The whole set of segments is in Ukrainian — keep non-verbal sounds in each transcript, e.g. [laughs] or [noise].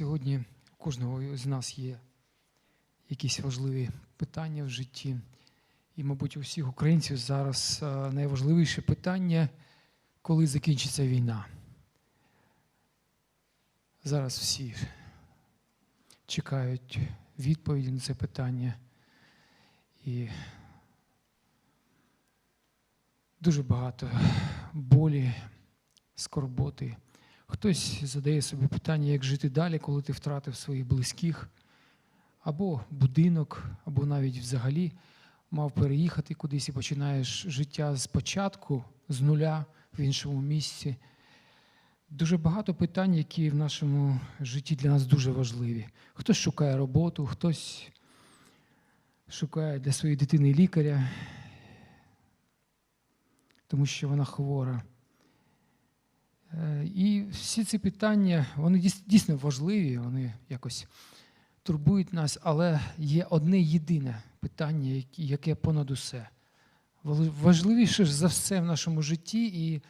Сьогодні у кожного з нас є якісь важливі питання в житті. І, мабуть, у всіх українців зараз е, найважливіше питання, коли закінчиться війна. Зараз всі чекають відповіді на це питання. І дуже багато болі, скорботи. Хтось задає собі питання, як жити далі, коли ти втратив своїх близьких, або будинок, або навіть взагалі мав переїхати кудись і починаєш життя спочатку, з нуля в іншому місці. Дуже багато питань, які в нашому житті для нас дуже важливі. Хтось шукає роботу, хтось шукає для своєї дитини лікаря, тому що вона хвора. Е, І всі ці питання, вони дійс- дійсно важливі, вони якось турбують нас, але є одне єдине питання, яке- яке понад усе. Важливіше за все в нашому житті, і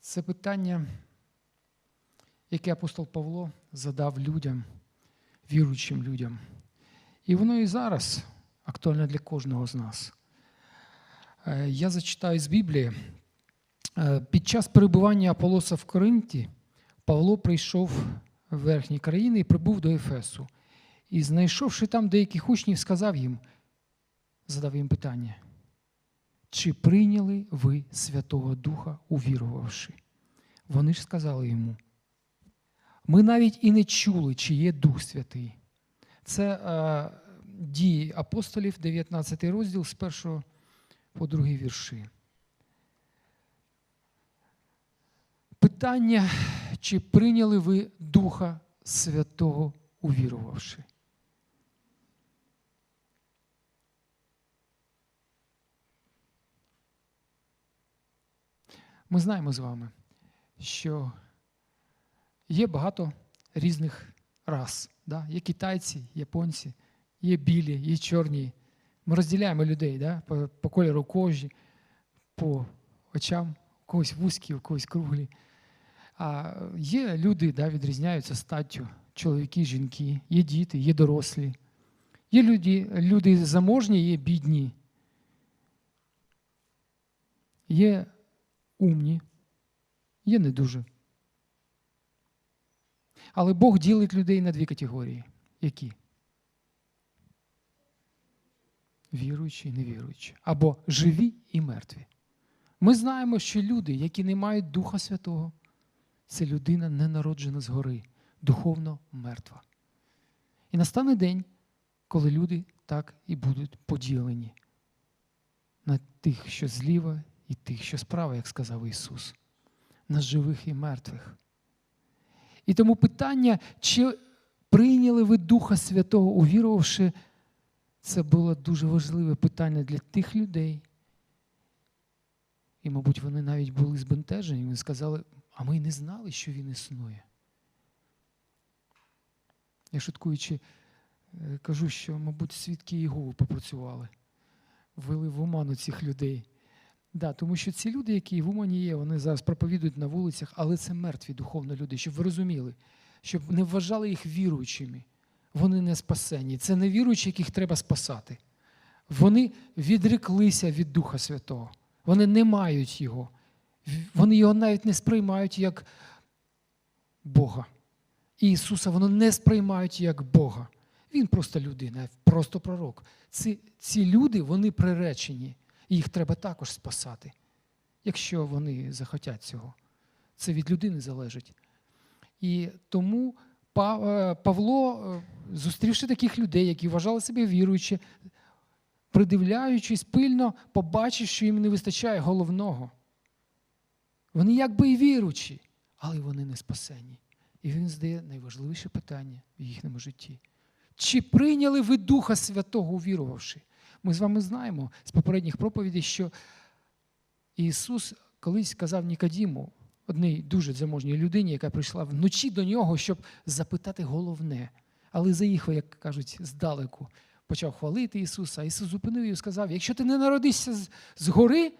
це питання, яке апостол Павло задав людям, віруючим людям. І воно і зараз актуальне для кожного з нас. Е, Я зачитаю з Біблії. Е, Під час перебування Аполоса в Коринті Павло прийшов в верхні країни і прибув до Ефесу. І, знайшовши там деяких учнів, сказав їм, задав їм питання: чи прийняли ви Святого Духа, увірувавши? Вони ж сказали йому. Ми навіть і не чули, чи є Дух Святий. Це е, дії апостолів, 19 розділ з 1 по 2 вірші. Питання, чи прийняли ви Духа Святого, увірувавши? Ми знаємо з вами, що є багато різних рас. Да? Є китайці, японці, є білі, є чорні. Ми розділяємо людей да? по, по кольору кожі, по очам, у когось вузькі, у когось круглі. А є люди, да, відрізняються статтю, чоловіки, жінки, є діти, є дорослі. Є люди, люди заможні, є бідні. Є умні, є не дуже. Але Бог ділить людей на дві категорії. Які? Віруючі і невіруючі. Або живі і мертві. Ми знаємо, що люди, які не мають Духа Святого, це людина не народжена згори, духовно мертва. І настане день, коли люди так і будуть поділені на тих, що зліва, і тих, що справа, як сказав Ісус, на живих і мертвих. І тому питання, чи прийняли ви Духа Святого, увірувавши, це було дуже важливе питання для тих людей. І, мабуть, вони навіть були збентежені. Вони сказали, а ми й не знали, що він існує. Я шуткуючи, е, кажу, що, мабуть, свідки Єгови попрацювали, ввели в оману цих людей. Да, тому що ці люди, які в Умані є, вони зараз проповідують на вулицях, але це мертві духовно люди, щоб ви розуміли, щоб не вважали їх віруючими. Вони не спасені. Це не віруючі, яких треба спасати. Вони відреклися від Духа Святого. Вони не мають його. Вони його навіть не сприймають як Бога. І Ісуса вони не сприймають як Бога. Він просто людина, просто пророк. Ці, ці люди, вони приречені. І їх треба також спасати, якщо вони захотять цього. Це від людини залежить. І тому е, Павло, е, зустрівши таких людей, які вважали себе віруючи, придивляючись пильно, побачив, що їм не вистачає головного. Вони якби і віруючі, але вони не спасені. І він здає найважливіше питання в їхньому житті. Чи прийняли ви Духа Святого, увірувавши? Ми з вами знаємо з попередніх проповідей, що Ісус колись сказав Нікодіму, одній дуже заможній людині, яка прийшла вночі до нього, щоб запитати головне. Але заїхав, як кажуть, здалеку, почав хвалити Ісуса. Ісус зупинив і сказав: якщо ти не народишся згори,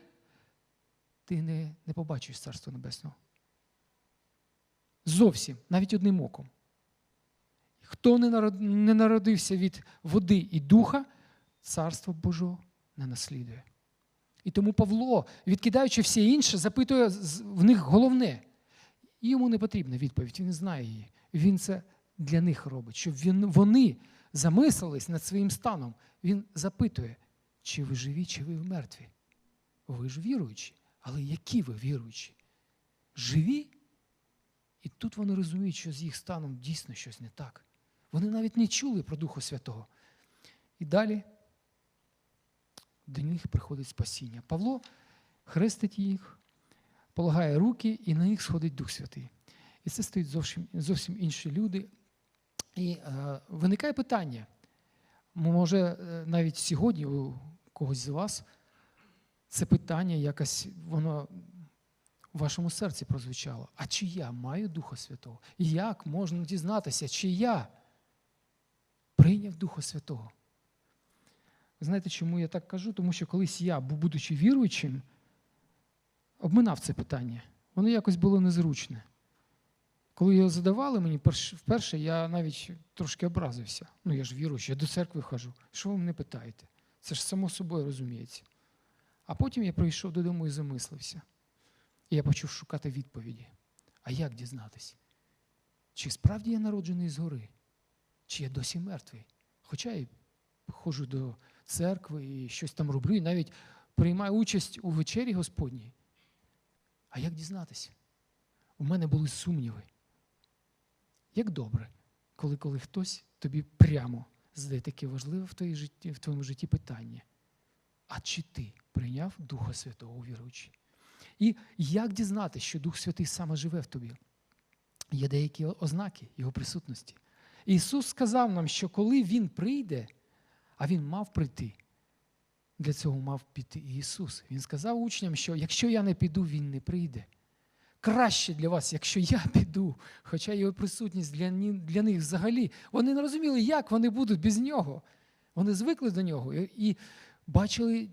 ти не, не побачиш Царство Небесного. Зовсім, навіть одним оком. Хто не народився від води і духа, царство Божого не наслідує. І тому Павло, відкидаючи все інше, запитує в них головне. Йому не потрібна відповідь, він знає її. Він це для них робить, щоб він, вони замислились над своїм станом. Він запитує, чи ви живі, чи ви мертві. Ви ж віруючі, але які ви віруючі? Живі? І тут вони розуміють, що з їх станом дійсно щось не так. Вони навіть не чули про Духа Святого. І далі до них приходить спасіння. Павло хрестить їх, полагає руки, і на них сходить Дух Святий. І це стоять зовсім, зовсім інші люди. І е, виникає питання. Може, е, навіть сьогодні у когось з вас це питання якось воно в вашому серці прозвучало. А чи я маю Духа Святого? Як можна дізнатися, чи я прийняв Духа Святого? Ви знаєте, чому я так кажу? Тому що колись я, будучи віруючим, обминав це питання. Воно якось було незручне. Коли його задавали мені вперше, я навіть трошки образився. Ну, я ж віруючий, я до церкви хожу. Що ви мене питаєте? Це ж само собою розуміється. А потім я прийшов додому і замислився. І я почав шукати відповіді. А як дізнатись? Чи справді я народжений згори? Чи я досі мертвий? Хоча я ходжу до церкви і щось там роблю, і навіть приймаю участь у вечері Господній. А як дізнатися? У мене були сумніви. Як добре, коли, коли хтось тобі прямо задає таке важливе в твоєму житті питання. А чи ти прийняв Духа Святого віруючий? І як дізнатися, що Дух Святий саме живе в тобі? Є деякі ознаки Його присутності. Ісус сказав нам, що коли Він прийде, а Він мав прийти, для цього мав піти Ісус. Він сказав учням, що якщо я не піду, Він не прийде. Краще для вас, якщо я [laughs] піду, хоча його присутність для, для них взагалі. Вони не розуміли, як вони будуть без нього. Вони звикли до нього і бачили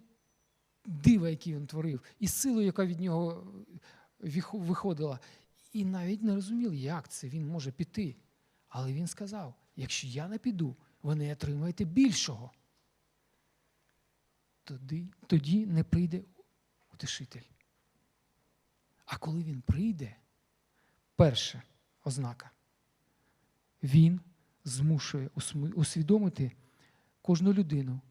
дива, які він творив, і силу, яка від нього виходила. І навіть не розуміли, як це він може піти. Але він сказав: якщо я не піду, ви не отримаєте більшого. Тоді, тоді не прийде утешитель. А коли він прийде, перша ознака, він змушує усвідомити кожну людину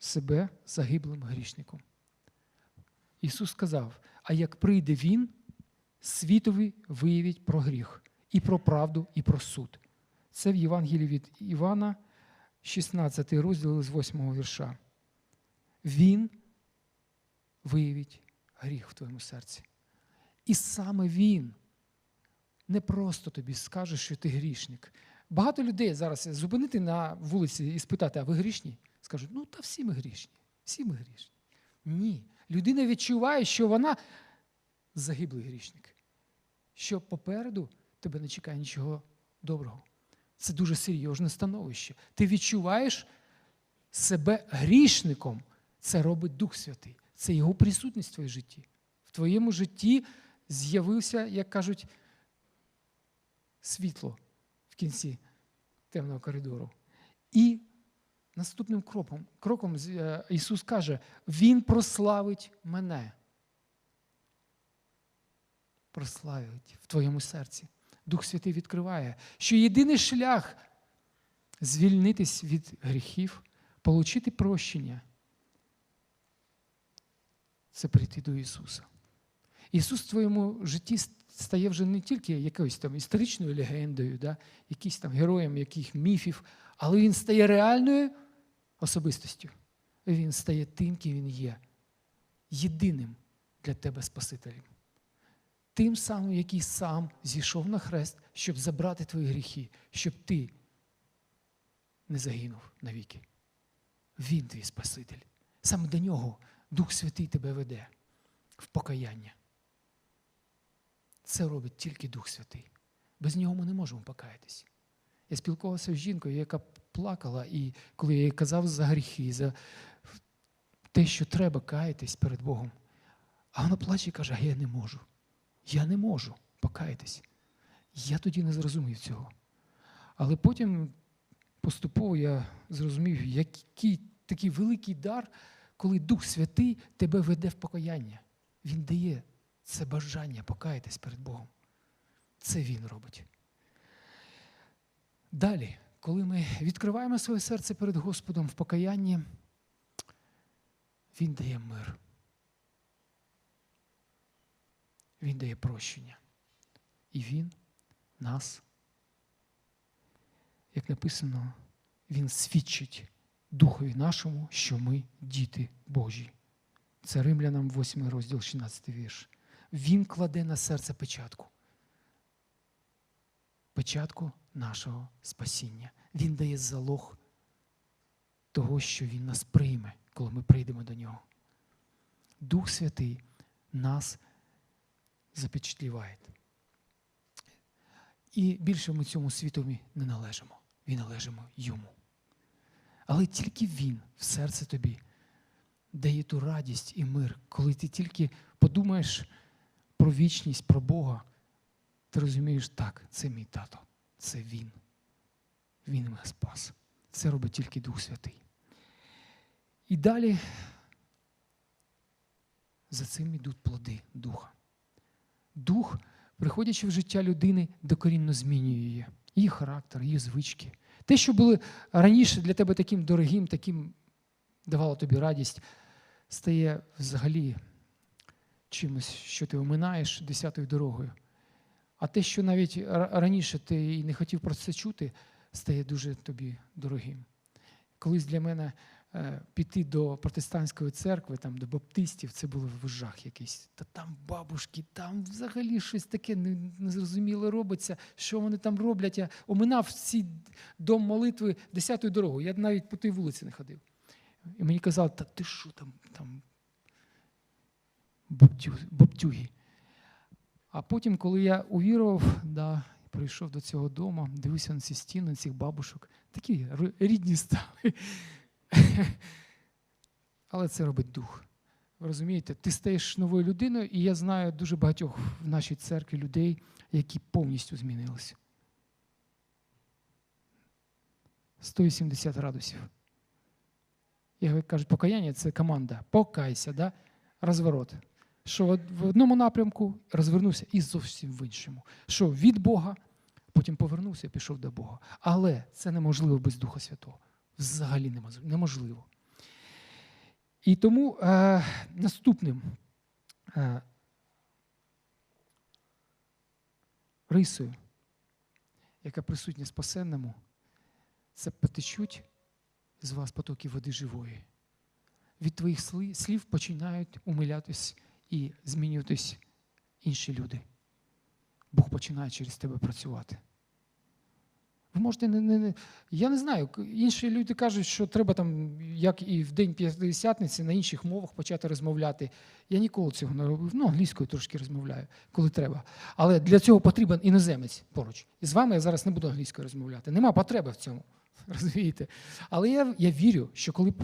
себе загиблим грішником. Ісус сказав: а як прийде Він, світові виявить про гріх, і про правду, і про суд. Це в Євангелії від Івана, 16 розділ з 8 вірша. Він виявить гріх в твоєму серці. І саме Він не просто тобі скаже, що ти грішник. Багато людей зараз зупинити на вулиці і спитати, а ви грішні? Скажуть, ну та всі ми грішні, всі ми грішні. Ні. Людина відчуває, що вона загиблий грішник, що попереду тебе не чекає нічого доброго. Це дуже серйозне становище. Ти відчуваєш себе грішником. Це робить Дух Святий. Це його присутність в твоєму житті. В твоєму житті з'явився, як кажуть, світло в кінці темного коридору. І наступним кроком, кроком е, Ісус каже: Він прославить мене. Прославить в твоєму серці. Дух Святий відкриває, що єдиний шлях звільнитись від гріхів, отримати прощення це прийти до Ісуса. Ісус в твоєму житті стає вже не тільки якоюсь там історичною легендою, да, якийсь там героєм яких міфів, але Він стає реальною особистостю. Він стає тим, ким він є, єдиним для тебе Спасителем. Тим самим, який сам зійшов на хрест, щоб забрати твої гріхи, щоб ти не загинув навіки. Він твій Спаситель. Саме до нього Дух Святий тебе веде в покаяння. Це робить тільки Дух Святий. Без нього ми не можемо покаятися. Я спілкувався з жінкою, яка плакала, і коли я їй казав за гріхи, за те, що треба каятись перед Богом. А вона плаче і каже, я не можу. Я не можу покаятись. Я тоді не зрозумів цього. Але потім поступово я зрозумів, який такий великий дар, коли Дух Святий тебе веде в покаяння. Він дає це бажання покаятись перед Богом. Це Він робить. Далі, коли ми відкриваємо своє серце перед Господом в покаянні, Він дає мир. Він дає прощення. І Він нас, як написано, Він свідчить Духові нашому, що ми діти Божі. Це Римлянам 8 розділ 16 вірш. Він кладе на серце печатку. Печатку нашого спасіння. Він дає залог того, що Він нас прийме, коли ми прийдемо до нього. Дух Святий нас запечатліває. І більше ми цьому світові не належимо. Ми належимо йому. Але тільки Він в серце тобі дає ту радість і мир, коли ти тільки подумаєш про вічність, про Бога, ти розумієш, так, це мій тато, це Він. Він мене спас. Це робить тільки Дух Святий. І далі за цим йдуть плоди Духа. Дух, приходячи в життя людини, докорінно змінює її, її характер, її звички. Те, що було раніше для тебе таким дорогим, таким давало тобі радість, стає взагалі чимось, що ти оминаєш десятою дорогою. А те, що навіть раніше ти і не хотів про це чути, стає дуже тобі дорогим. Колись для мене е, піти до протестантської церкви, там, до баптистів, це було жах якийсь. Та там бабушки, там взагалі щось таке незрозуміле робиться, що вони там роблять. Я оминав цей дом молитви десятою дорогою. Я навіть по тій вулиці не ходив. І мені казали, та ти що там там баптюги. А потім, коли я увірував, да, прийшов до цього дому, дивився на ці стіни, на цих бабушок, такі рідні стали. [laughs] Але це робить дух. Ви розумієте, ти стаєш новою людиною, і я знаю дуже багатьох в нашій церкві людей, які повністю змінилися. 180 градусів. Як кажуть, покаяння це команда. Покайся, да? розворот. Що в одному напрямку розвернувся і зовсім в іншому. Що від Бога, потім повернувся і пішов до Бога. Але це неможливо без Духа Святого. Взагалі неможливо. І тому е, наступним е, рисою, яка присутня спасенному, це потечуть з вас потоки води живої. Від твоїх слів починають умилятись і змінюватись інші люди. Бог починає через тебе працювати. Ви можете не, не, не. Я не знаю, інші люди кажуть, що треба там, як і в День П'ятдесятниці, на інших мовах почати розмовляти. Я ніколи цього не робив. Ну, англійською трошки розмовляю, коли треба. Але для цього потрібен іноземець поруч. І з вами я зараз не буду англійською розмовляти. Нема потреби в цьому. [laughs] Розумієте? Але я я вірю, що коли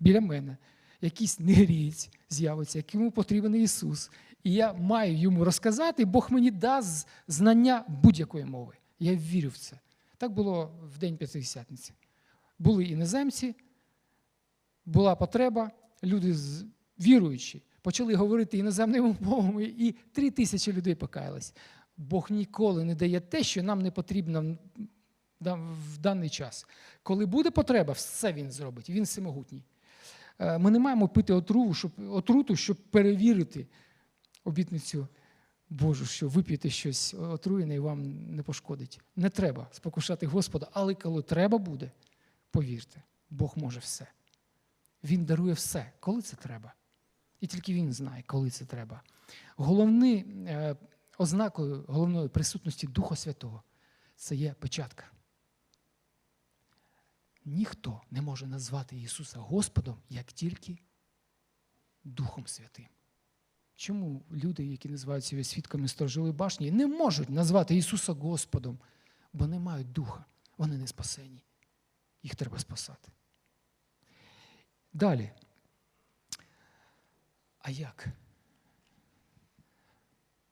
біля мене якийсь негрієць з'явиться, якому потрібен Ісус, і я маю йому розказати, Бог мені дасть знання будь-якої мови. Я вірю в це. Так було в День П'ятидесятниці. Були іноземці, була потреба, люди віруючі, почали говорити іноземними мовами, і три тисячі людей покаялись. Бог ніколи не дає те, що нам не потрібно в даний час. Коли буде потреба, все він зробить. Він всемогутній. Е, ми не маємо пити отруту, щоб, отруту, щоб перевірити обітницю Божу, що вип'єте щось отруєне і вам не пошкодить. Не треба спокушати Господа, але коли треба буде, повірте, Бог може все. Він дарує все, коли це треба. І тільки Він знає, коли це треба. Головною е, ознакою головної присутності Духа Святого це є печатка. Ніхто не може назвати Ісуса Господом, як тільки Духом Святим. Чому люди, які називають себе свідками сторожової башні, не можуть назвати Ісуса Господом, бо не мають духа, вони не спасені. Їх треба спасати. Далі. А як?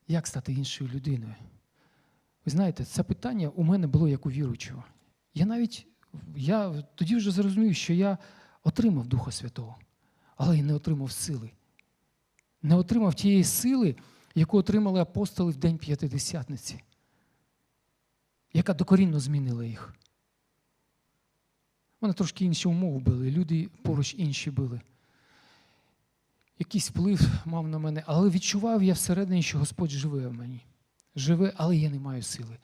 Як стати іншою людиною? Ви знаєте, це питання у мене було як у віруючого. Я навіть я тоді вже зрозумів, що я отримав Духа Святого, але й не отримав сили. Не отримав тієї сили, яку отримали апостоли в День П'ятидесятниці, яка докорінно змінила їх. Вони трошки інші умови були, люди поруч інші були. Якийсь вплив мав на мене, але відчував я всередині, що Господь живе в мені. Живе, але я не маю сили.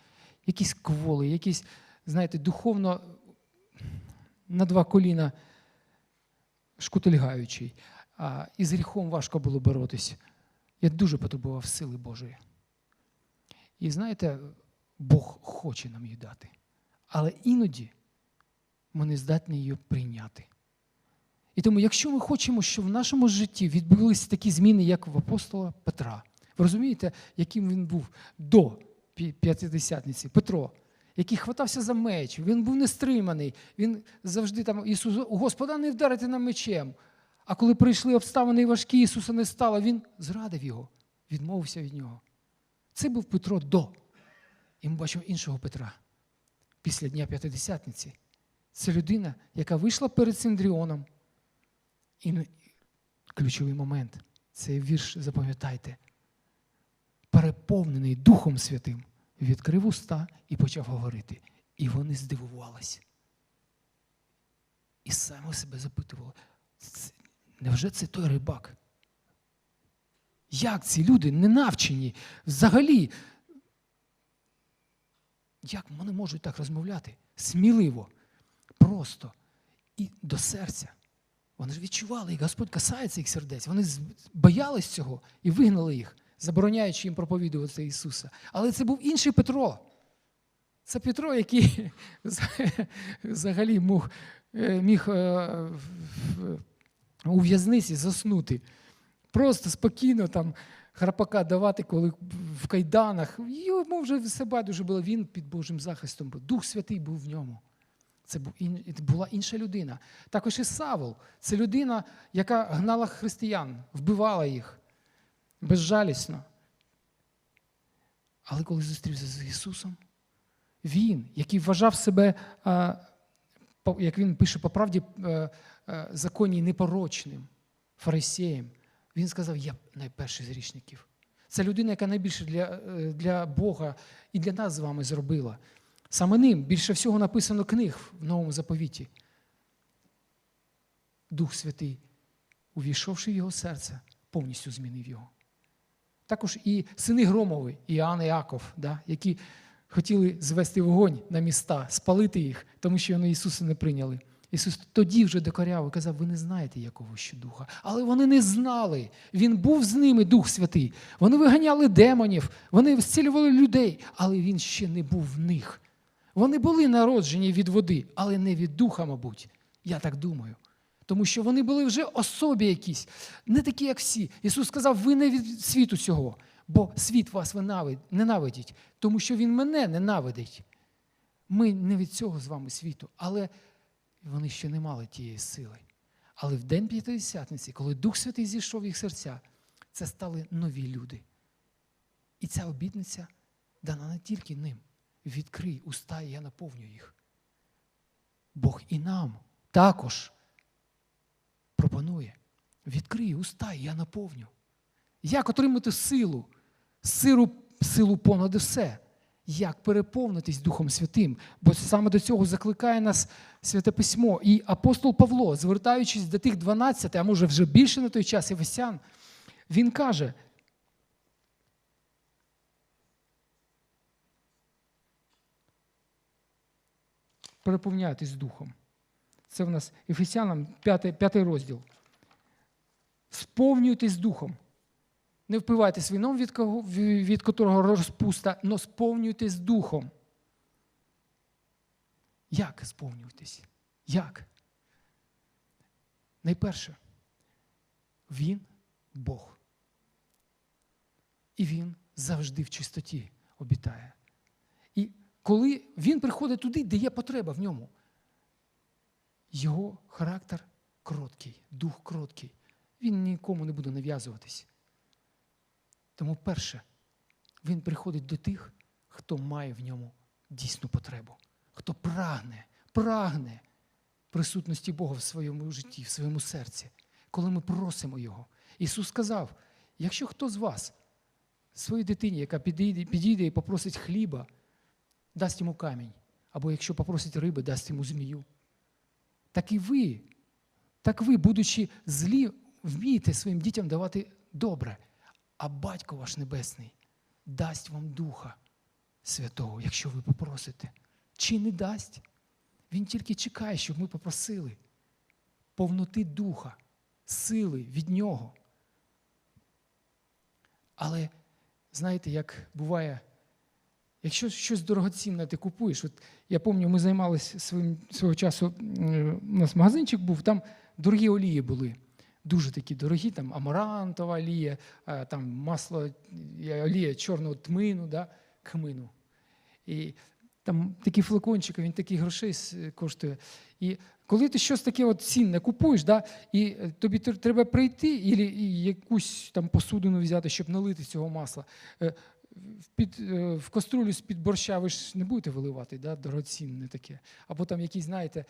Якісь кволи, якісь, знаєте, духовно на два коліна шкутильгаючий. А, і з гріхом важко було боротися. Я дуже потребував сили Божої. І знаєте, Бог хоче нам її дати. Але іноді ми не здатні її прийняти. І тому, якщо ми хочемо, щоб в нашому житті відбулися такі зміни, як в апостола Петра, ви розумієте, яким він був до п'ятидесятниці, Петро, який хватався за меч, він був нестриманий, він завжди там Ісус, Господа, не вдарити нам мечем. А коли прийшли обставини важкі, Ісуса не стало, Він зрадив його, відмовився від нього. Це був Петро до. І ми бачимо іншого Петра після Дня П'ятидесятниці. Це людина, яка вийшла перед Синдріоном. І ключовий момент цей вірш, запам'ятайте, переповнений Духом Святим, відкрив уста і почав говорити. І вони здивувалися. І саме себе запитували, невже це той рибак? Як ці люди не навчені взагалі? Як вони можуть так розмовляти? Сміливо, просто і до серця. Вони ж відчували, як Господь касається їх сердець. Вони боялись цього і вигнали їх, забороняючи їм проповідувати Ісуса. Але це був інший Петро. Це Петро, який [laughs] взагалі мог, е, міг е, у в'язниці заснути. Просто спокійно там храпака давати, коли в кайданах. Йому вже все байдуже було, він під Божим захистом був. Дух Святий був в ньому. Це була інша людина. Також і Савол. Це людина, яка гнала християн, вбивала їх безжалісно. Але коли зустрівся з Ісусом, він, який вважав себе, як він пише по правді, е, е, законній непорочним фарисеєм, він сказав: Я найперший з грішників. Це людина, яка найбільше для, е, для Бога і для нас з вами зробила. Саме ним більше всього написано книг в Новому заповіті. Дух Святий, увійшовши в його серце, повністю змінив його. Також і сини Громови, Іоанн і Яков, да, які хотіли звести вогонь на міста, спалити їх, тому що вони Ісуса не прийняли. Ісус тоді вже докоряв і казав, ви не знаєте, якого ще духа. Але вони не знали. Він був з ними, Дух Святий. Вони виганяли демонів, вони зцілювали людей, але він ще не був в них. Вони були народжені від води, але не від духа, мабуть. Я так думаю. Тому що вони були вже особі якісь, не такі, як всі. Ісус сказав, ви не від світу цього, бо світ вас ненавидить, тому що Він мене ненавидить. Ми не від цього з вами світу, але вони ще не мали тієї сили. Але в день П'ятидесятниці, коли Дух Святий зійшов в їх серця, це стали нові люди. І ця обітниця дана не тільки ним. Відкрий уста, і я наповню їх. Бог і нам також пропонує. Відкрий уста, і я наповню. Як отримати силу? Силу, силу понад все. Як переповнитись Духом Святим? Бо саме до цього закликає нас Святе Письмо. І апостол Павло, звертаючись до тих 12, а може вже більше на той час Ефесян, він каже: переповняйтесь Духом. Це в нас Ефесянам 5, 5 розділ. Сповнюйтесь Духом. Не впивайтесь вином, від, кого, від котрого розпуста, но сповнюйтесь Духом. Як сповнюватись? Як? Найперше, Він Бог. І Він завжди в чистоті обітає. І коли він приходить туди, де є потреба в ньому, його характер кроткий, дух кроткий. Він нікому не буде нав'язуватись. Тому перше, Він приходить до тих, хто має в ньому дійсну потребу, хто прагне, прагне присутності Бога в своєму житті, в своєму серці, коли ми просимо Його. Ісус сказав: якщо хто з вас своїй дитині, яка підійде, підійде і попросить хліба, дасть йому камінь, або якщо попросить риби, дасть йому змію. Так і ви, так ви, будучи злі, вмієте своїм дітям давати добре, а батько ваш Небесний дасть вам Духа Святого, якщо ви попросите. Чи не дасть? Він тільки чекає, щоб ми попросили повноти духа, сили від нього. Але знаєте, як буває, якщо щось дорогоцінне ти купуєш, от я пам'ятаю, ми займалися своїм свого часу, у нас магазинчик був, там дорогі олії були. Дуже такі дорогі, там амарантова олія, там масло, е, олія чорного тмину, да, кмину. І там такі флакончики, він таких грошей коштує. І коли ти щось таке от цінне купуєш, да, і е, тобі треба прийти і якусь там посудину взяти, щоб налити цього масла. В, під, е, в каструлю з-під борща ви ж не будете виливати, да, дорогоцінне таке. Або там якісь, знаєте,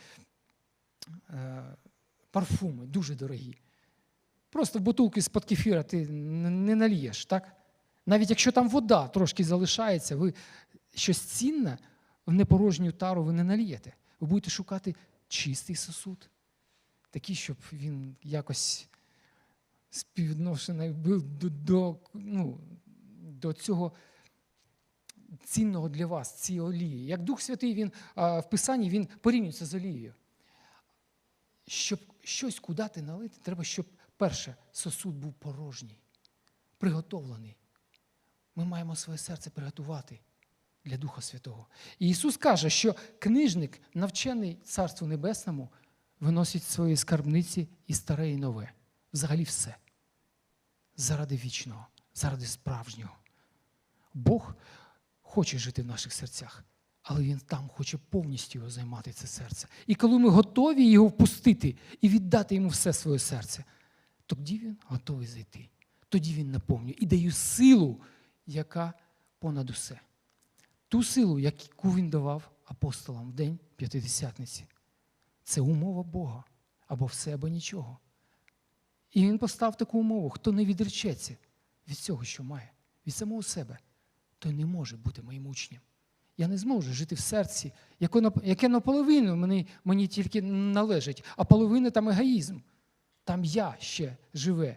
е, парфуми дуже дорогі. Просто в бутилки з-під кефіра ти не нальєш, так? Навіть якщо там вода трошки залишається, ви щось цінне в непорожню тару ви не нальєте. Ви будете шукати чистий сосуд, такий, щоб він якось співвідношений був до, до, ну, до цього цінного для вас, цієї олії. Як Дух Святий він в Писанні він порівнюється з олією. Щоб щось кудати налити, треба, щоб перше сосуд був порожній, приготовлений. Ми маємо своє серце приготувати для Духа Святого. І Ісус каже, що книжник, навчений Царству Небесному, виносить з своєї скарбниці і старе, і нове. Взагалі все. Заради вічного, заради справжнього. Бог хоче жити в наших серцях, але Він там хоче повністю його займати, це серце. І коли ми готові його впустити і віддати йому все своє серце, тоді він готовий зайти. Тоді він наповнює і дає силу, яка понад усе. Ту силу, яку він давав апостолам в день п'ятидесятниці. Це умова Бога або все, або нічого. І він поставив таку умову: хто не відречеться від цього, що має, від самого себе, той не може бути моїм учнем. Я не зможу жити в серці, яке наполовину мені, мені тільки належить, а половина там егоїзм. Там я ще живе.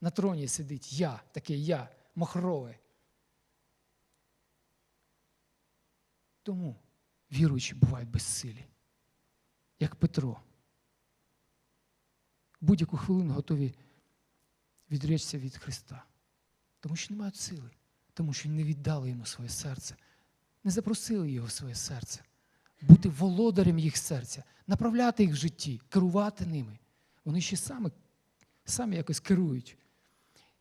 На троні сидить я, таке я, махрове. Тому віруючі бувають безсилі, як Петро. Будь-яку хвилину готові відречься від Христа, тому що не мають сили, тому що не віддали йому своє серце, не запросили його в своє серце, бути володарем їх серця, направляти їх в житті, керувати ними. Вони ще самі, самі якось керують.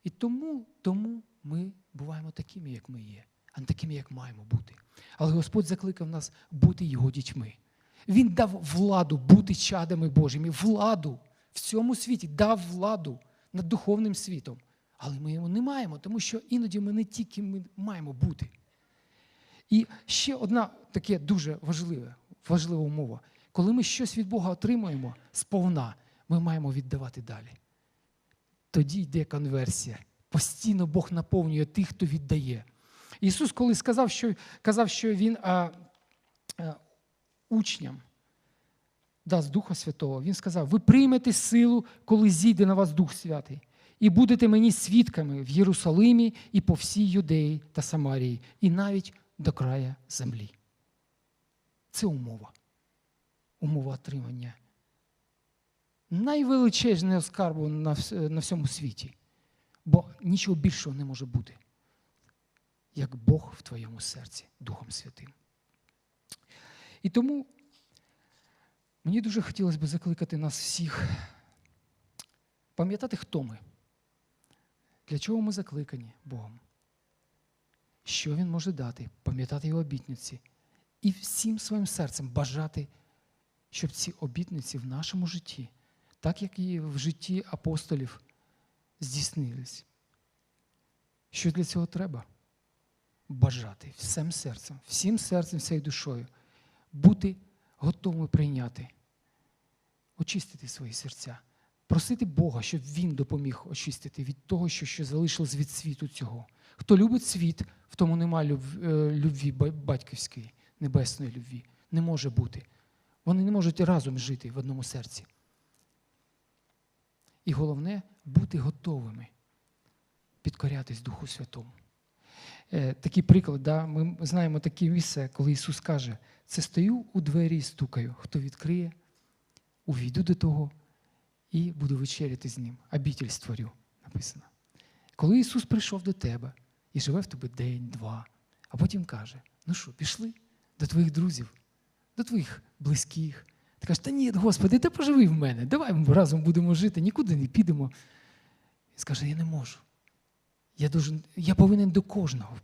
І тому, тому ми буваємо такими, як ми є, а не такими, як маємо бути. Але Господь закликав нас бути його дітьми. Він дав владу бути чадами Божими, владу в цьому світі, дав владу над духовним світом. Але ми його не маємо, тому що іноді ми не ті, ким ми маємо бути. І ще одна таке дуже важливе, важлива умова. Коли ми щось від Бога отримуємо сповна, ми маємо віддавати далі. Тоді йде конверсія. Постійно Бог наповнює тих, хто віддає. Ісус, коли сказав, що, казав, що Він а, а, учням дасть Духа Святого, Він сказав: ви приймете силу, коли зійде на вас Дух Святий, і будете мені свідками в Єрусалимі і по всій Юдеї та Самарії, і навіть до края землі. Це умова. Умова отримання найвеличезного скарбу на, всьому світі. Бо нічого більшого не може бути, як Бог в твоєму серці, Духом Святим. І тому мені дуже хотілося б закликати нас всіх пам'ятати, хто ми, для чого ми закликані Богом, що Він може дати, пам'ятати Його обітниці і всім своїм серцем бажати, щоб ці обітниці в нашому житті, так як і в житті апостолів, здійснились. Що для цього треба? бажати всім серцем, всім серцем, всією душою, бути готовими прийняти, очистити свої серця, просити Бога, щоб Він допоміг очистити від того, що, що залишилось від світу цього. Хто любить світ, в тому немає люб- е, любві батьківської, небесної любві. Не може бути. Вони не можуть разом жити в одному серці. І головне бути готовими підкорятись Духу Святому. Е, такий приклад, да, ми знаємо таке місце, коли Ісус каже: це стою у двері і стукаю. Хто відкриє, увійду до того і буду вечеряти з ним. Обітель створю, написано. Коли Ісус прийшов до тебе і живе в тебе день, два, а потім каже: ну що, пішли до твоїх друзів, до твоїх близьких. Ти кажеш, та ні, Господи, ти поживи в мене, давай ми разом будемо жити, нікуди не підемо. Він скаже, я не можу. Я, должен, я повинен до кожного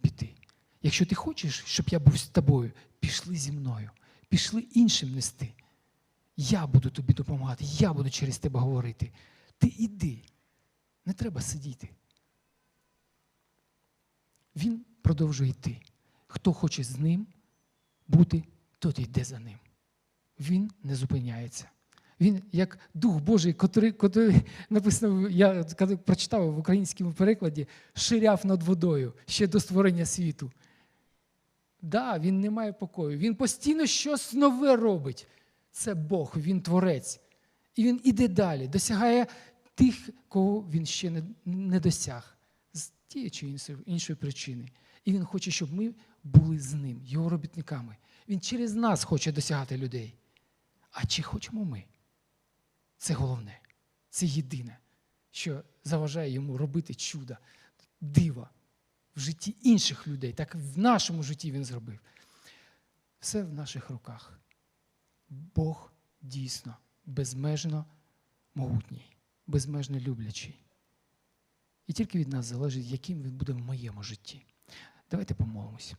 піти. Якщо ти хочеш, щоб я був з тобою, пішли зі мною, пішли іншим нести. Я буду тобі допомагати, я буду через тебе говорити. Ти іди, не треба сидіти. Він продовжує йти. Хто хоче з ним бути, той йде за ним. Він не зупиняється. Він як Дух Божий, котрий, котрий написано, я прочитав в українському перекладі, ширяв над водою ще до створення світу. Да, він не має покою. Він постійно щось нове робить. Це Бог, він творець. І він іде далі, досягає тих, кого він ще не, не досяг з тієї чи іншої, іншої причини. І він хоче, щоб ми були з ним, його робітниками. Він через нас хоче досягати людей. А чи хочемо ми? Це головне. Це єдине, що заважає йому робити чуда, дива в житті інших людей. Так в нашому житті він зробив. Все в наших руках. Бог дійсно безмежно могутній, безмежно люблячий. І тільки від нас залежить, яким він буде в моєму житті. Давайте помолимось.